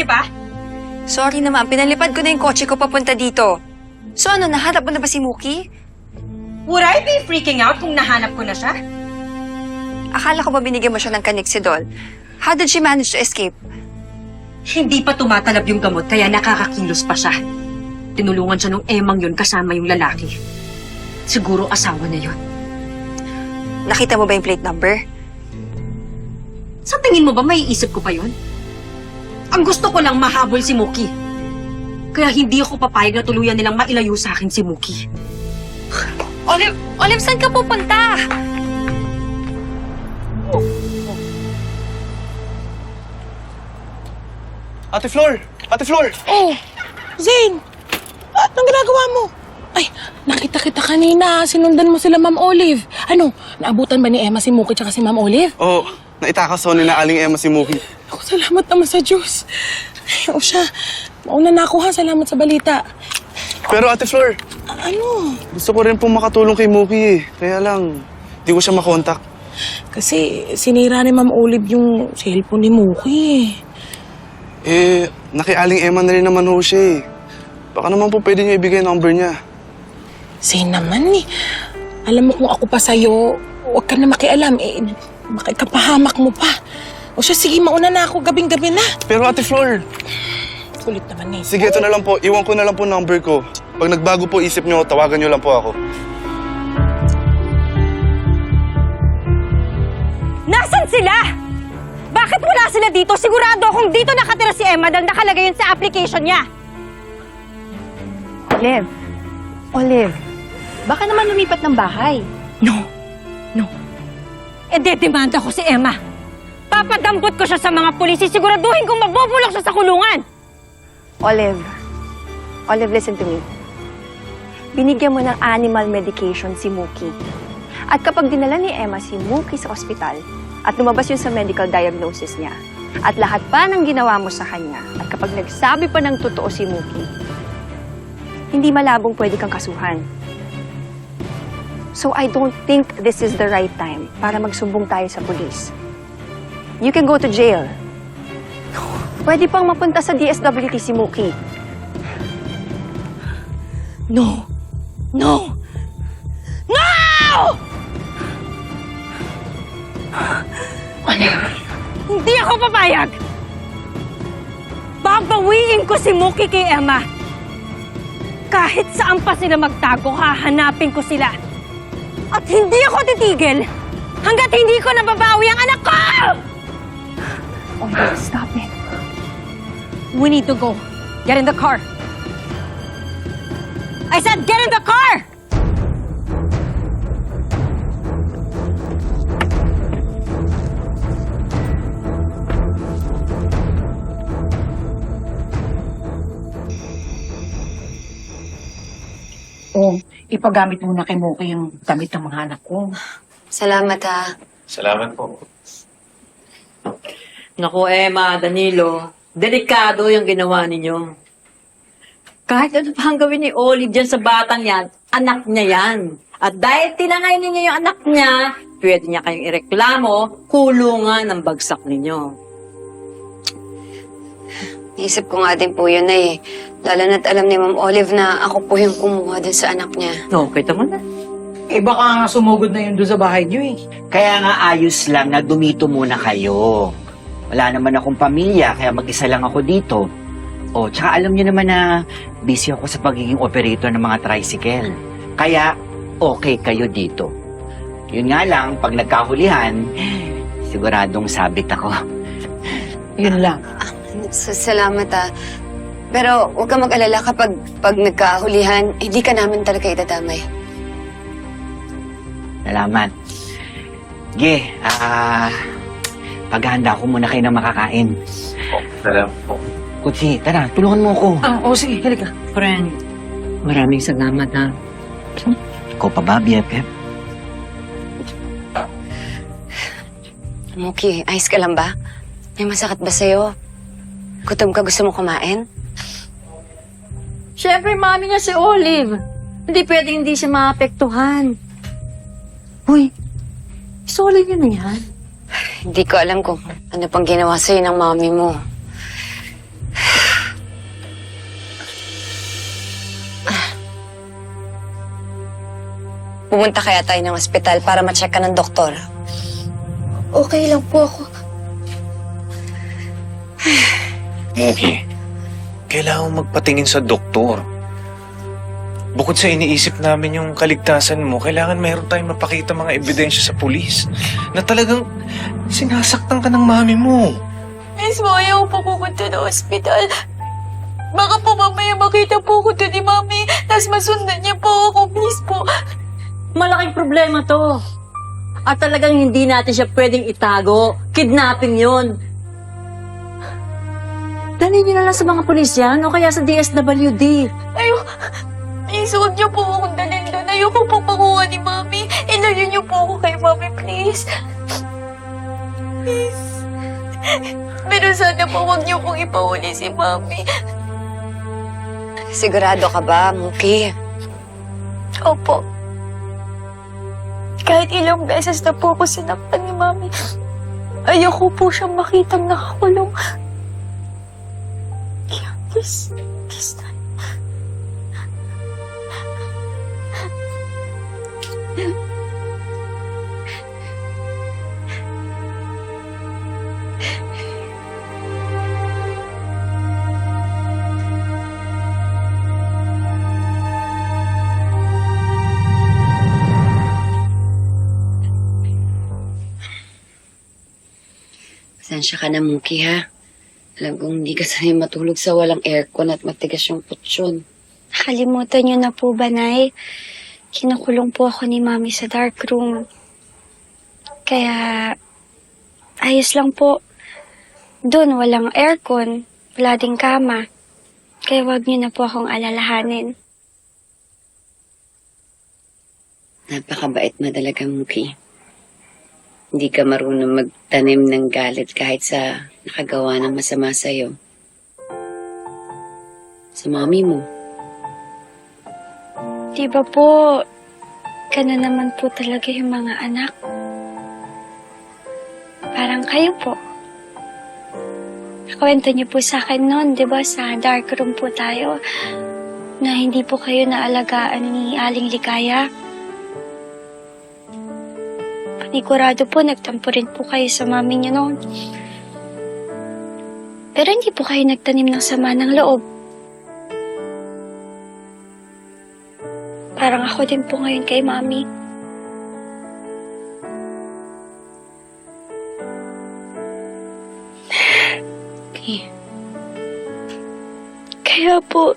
di ba? Sorry naman, pinalipad ko na yung kotse ko papunta dito. So ano, nahanap mo na ba si Mookie? Would I be freaking out kung nahanap ko na siya? Akala ko ba binigyan mo siya ng Canixidol? How did she manage to escape? Hindi pa tumatalab yung gamot kaya nakakakilos pa siya. Tinulungan siya nung emang yun kasama yung lalaki. Siguro asawa na yun. Nakita mo ba yung plate number? Sa tingin mo ba may isip ko pa yun? Ang gusto ko lang mahabol si Mookie. Kaya hindi ako papayag na tuluyan nilang mailayo sa akin si Mookie. Olive, Olive, saan ka pupunta? Ate Flor! Ate Flor! Oh, Zane! Anong ginagawa mo? Ay, nakita kita kanina. Sinundan mo sila, Ma'am Olive. Ano, naabutan ba ni Emma si Muki tsaka si Ma'am Olive? Oo, oh, naitakasaw ni na Aling Emma si Mookie. Ako, salamat naman sa Diyos. Ay, o siya, mauna na ako ha. Salamat sa balita. Pero Ate Flor, A- ano? gusto ko rin pong makatulong kay Mookie eh. Kaya lang, di ko siya makontak. Kasi sinira ni Ma'am Olive yung cellphone ni Muki eh. Eh, naki Aling Emma na rin naman ho siya eh. Baka naman po pwede niyo ibigay ang number niya. Zane naman eh. Alam mo kung ako pa sa'yo, huwag ka na makialam. Eh, makikapahamak mo pa. O siya, sige, mauna na ako. Gabing-gabi na. Pero Ate Flor, Kulit naman eh. sige ito na lang po. Iwan ko na lang po number ko. Pag nagbago po isip niyo, tawagan niyo lang po ako. Nasaan sila? Bakit wala sila dito? Sigurado akong dito nakatira si Emma dahil nakalagay yun sa application niya. Olive. Olive. Baka naman lumipat ng bahay. No. E dedemanda ko si Emma. Papadampot ko siya sa mga pulis. Siguraduhin kong mabubulok siya sa kulungan. Olive. Olive, listen to me. Binigyan mo ng animal medication si Mookie. At kapag dinala ni Emma si Mookie sa ospital at lumabas yun sa medical diagnosis niya, at lahat pa ng ginawa mo sa kanya, at kapag nagsabi pa ng totoo si Mookie, hindi malabong pwede kang kasuhan. So I don't think this is the right time para magsumbong tayo sa pulis. You can go to jail. Pwede pang mapunta sa DSWT si Mookie. No. No. No! Hindi ako papayag! Babawiin ko si Mookie kay Emma. Kahit saan pa sila magtago, hahanapin ko sila. At hindi ako titigil hanggat hindi ko nababawi ang anak ko! Olive, stop it. We need to go. Get in the car. I said get in the car! O, ipagamit muna kay Moki yung damit ng mga anak ko. Salamat ha. Salamat po. Naku, Emma, Danilo, delikado yung ginawa ninyo. Kahit ano pa ang gawin ni Olive dyan sa batang yan, anak niya yan. At dahil tinangay ninyo yung anak niya, pwede niya kayong ireklamo, kulungan ng bagsak ninyo. Naisip ko nga din po yun na eh. Lalo na't alam ni Ma'am Olive na ako po yung kumuha dun sa anak niya. No, kita mo na. Eh baka nga sumugod na yun doon sa bahay niyo eh. Kaya nga ayos lang na dumito muna kayo. Wala naman akong pamilya, kaya mag-isa lang ako dito. O, tsaka alam niyo naman na busy ako sa pagiging operator ng mga tricycle. Kaya, okay kayo dito. Yun nga lang, pag nagkahulihan, siguradong sabit ako. Yun lang. Sa salamat ah. Pero huwag ka mag-alala kapag pag nagkahulihan, hindi ka namin talaga itadamay. Salamat. Ge, ah... paghahanda ko muna kayo ng makakain. Salamat po. Kutsi, tara, tulungan mo ako. Ah, o sige, halika. Friend, maraming salamat ha. Ikaw pa ba, BFF? Muki, ayos ka lang ba? May masakit ba sa'yo? Gutom ka, gusto mo kumain? Siyempre, mami niya si Olive. Hindi pwedeng hindi siya maapektuhan. Uy, si Olive yun na yan. Hindi ko alam kung ano pang ginawa sa'yo ng mami mo. Pumunta kaya tayo ng ospital para ma-check ka ng doktor. Okay lang po ako. Okay kailangan mo magpatingin sa doktor. Bukod sa iniisip namin yung kaligtasan mo, kailangan mayroon tayong mapakita mga ebidensya sa pulis na talagang sinasaktan ka ng mami mo. Miss mo, ayaw po pupunta ng ospital. Baka po mamaya makita po ko to ni Mami, tapos masundan niya po ako. Please po. Malaking problema to. At talagang hindi natin siya pwedeng itago. Kidnapping yun. Dalhin niyo na lang sa mga pulis yan o kaya sa DSWD. Ayaw. Please, huwag niyo po akong dalhin doon. Ayoko po makuha ni Mami. Ilayo niyo po ako kay Mami, please. Please. Pero sana po huwag niyo pong ipauli si Mami. Sigurado ka ba, Muki? Opo. Kahit ilang beses na po ako sinaktan ni Mami, ayoko po siyang makitang nakakulong. Please, please. Pasensya ka na, Muki, ha? Alam kong hindi ka sanay matulog sa walang aircon at matigas yung kutsyon. Nakalimutan niyo na po ba, Nay? Kinukulong po ako ni Mami sa dark room. Kaya, ayos lang po. Doon, walang aircon. Wala ding kama. Kaya wag niyo na po akong alalahanin. Napakabait mo talaga, Muki. Hindi ka marunong magtanim ng galit kahit sa nakagawa ng masama sa'yo. Sa mami mo. Di ba po, gano'n naman po talaga yung mga anak. Parang kayo po. Kwento niyo po sa akin noon, di ba, sa dark room po tayo, na hindi po kayo naalagaan ni Aling Ligaya. Panigurado po, nagtampo rin po kayo sa mami niyo noon. Pero hindi po kayo nagtanim ng sama ng loob. Parang ako din po ngayon kay Mami. Okay. Kaya po,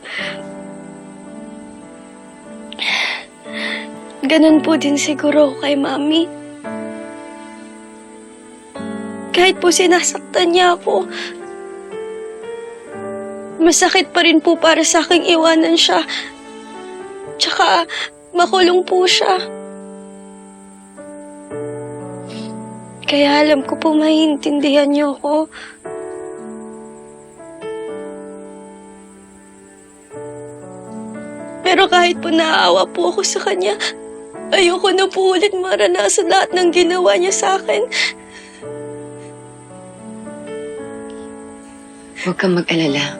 ganun po din siguro kay Mami. Kahit po sinasaktan niya ako, masakit pa rin po para sa aking iwanan siya. Tsaka, makulong po siya. Kaya alam ko po maiintindihan niyo ako. Pero kahit po naaawa po ako sa kanya, ayoko na po ulit maranasan lahat ng ginawa niya sa akin. Huwag kang mag-alala.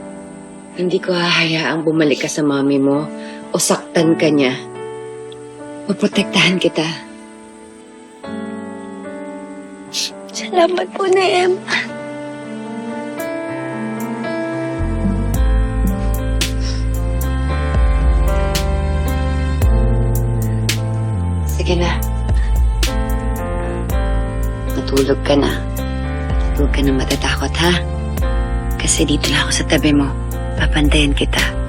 Hindi ko hahayaang bumalik ka sa mami mo o saktan ka niya. Maprotektahan kita. Salamat po, Naem. Sige na. Matulog ka na. Huwag ka na matatakot, ha? Kasi dito lang ako sa tabi mo. Papantayan kita.